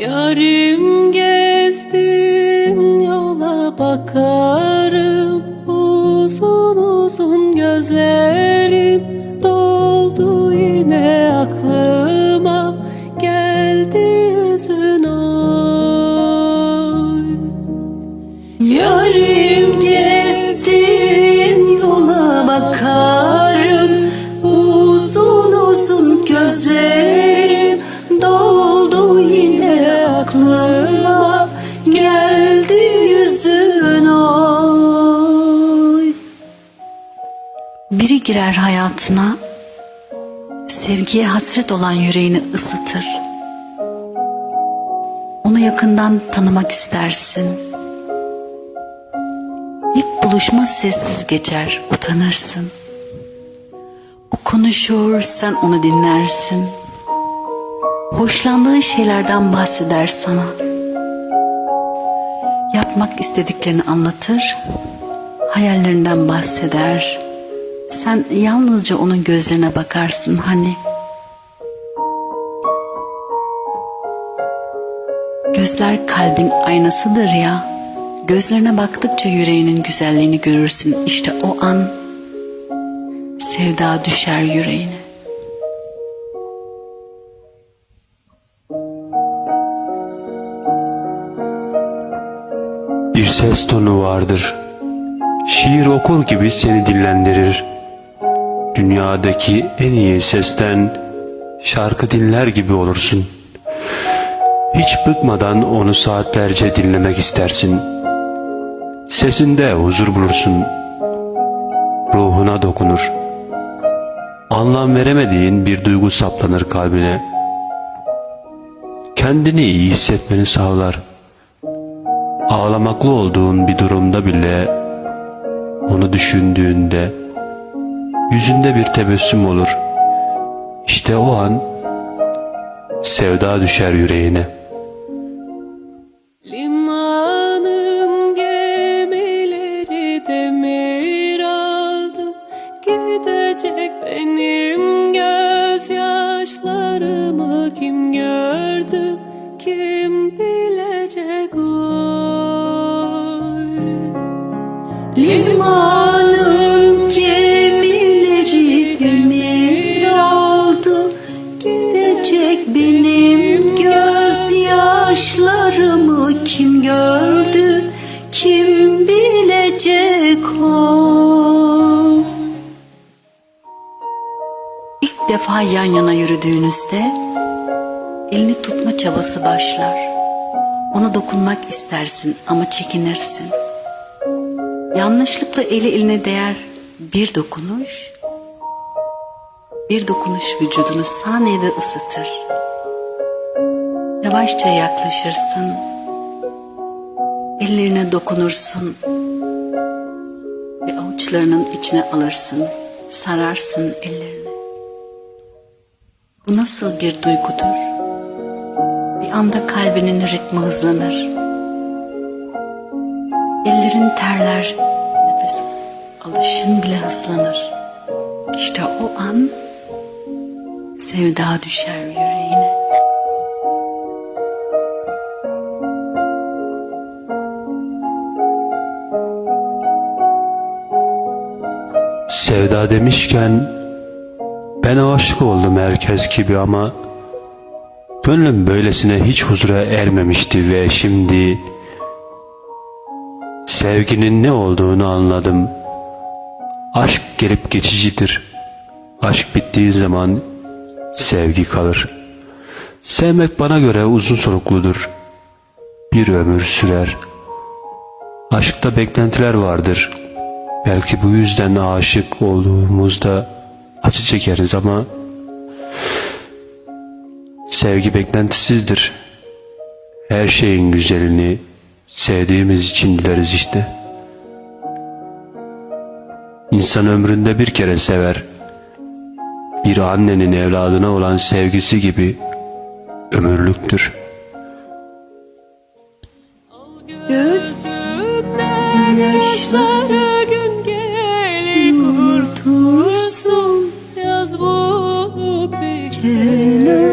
Yarim gezdin yola bakarım aklıma Geldi yüzün oy Biri girer hayatına, sevgiye hasret olan yüreğini ısıtır. Onu yakından tanımak istersin. İlk buluşma sessiz geçer, utanırsın. O konuşur, sen onu dinlersin. Hoşlandığı şeylerden bahseder sana. Yapmak istediklerini anlatır, hayallerinden bahseder. Sen yalnızca onun gözlerine bakarsın hani. Gözler kalbin aynasıdır ya. Gözlerine baktıkça yüreğinin güzelliğini görürsün. İşte o an sevda düşer yüreğine. Bir ses tonu vardır. Şiir okur gibi seni dillendirir. Dünyadaki en iyi sesten şarkı dinler gibi olursun. Hiç bıkmadan onu saatlerce dinlemek istersin. Sesinde huzur bulursun. Ruhuna dokunur. Anlam veremediğin bir duygu saplanır kalbine. Kendini iyi hissetmeni sağlar. Ağlamaklı olduğun bir durumda bile onu düşündüğünde yüzünde bir tebessüm olur. İşte o an sevda düşer yüreğine. Limanın gemileri demir aldı Gidecek benim gözyaşlarımı kim gördü Kim bilecek oy? Limanın gemileri demir aldı Gidecek benim gözyaşlarımı kim gördü? Kim bilecek o İlk defa yan yana yürüdüğünüzde elini tutma çabası başlar. Ona dokunmak istersin ama çekinirsin. Yanlışlıkla eli eline değer bir dokunuş, bir dokunuş vücudunu saniyede ısıtır. Yavaşça yaklaşırsın, ellerine dokunursun ve avuçlarının içine alırsın, sararsın ellerini. Bu nasıl bir duygudur? Bir anda kalbinin ritmi hızlanır. Ellerin terler, nefes alışın bile hızlanır. İşte o an sevda düşer yüreğine. Sevda demişken ben aşık oldum herkes gibi ama gönlüm böylesine hiç huzura ermemişti ve şimdi sevginin ne olduğunu anladım. Aşk gelip geçicidir. Aşk bittiği zaman sevgi kalır. Sevmek bana göre uzun solukludur. Bir ömür sürer. Aşkta beklentiler vardır. Belki bu yüzden aşık olduğumuzda acı çekeriz ama Sevgi beklentisizdir. Her şeyin güzelini sevdiğimiz için dileriz işte. İnsan ömründe bir kere sever. Bir annenin evladına olan sevgisi gibi ömürlüktür. Gözümden yaşları gün gelir unutursun. Yaz bunu bir kere.